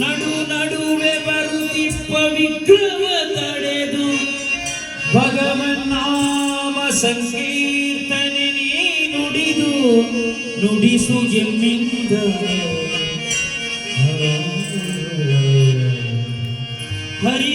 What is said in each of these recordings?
ನಡು ನಡುವೆ ಬರುತ್ತಿಪ್ಪ ವಿಕ್ರಮ ತಡೆದು ಭಗವನ್ನಾಮ ಸಂಕೀರ್ತನೆ ನುಡಿದು ನುಡಿಸು ಎಮ್ಮಿಂದ. ಹರಿನಾಮ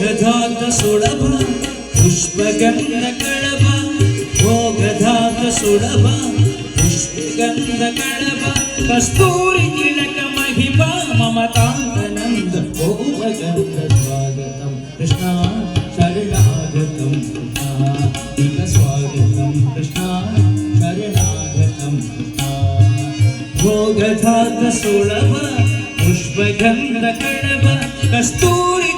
गधात सुलभ पुष्पगन्धकळब भो गधात सुलभ पुष्पगन्धकळब कस्तूरि तिलकमहिप ममताङ्गनन्द गोपगन्धस्वागतं कृष्णा शरणागतं स्वागतं कृष्णा शरणागतं भो गधात सुलभ पुष्पगन्धकळब कस्तूरि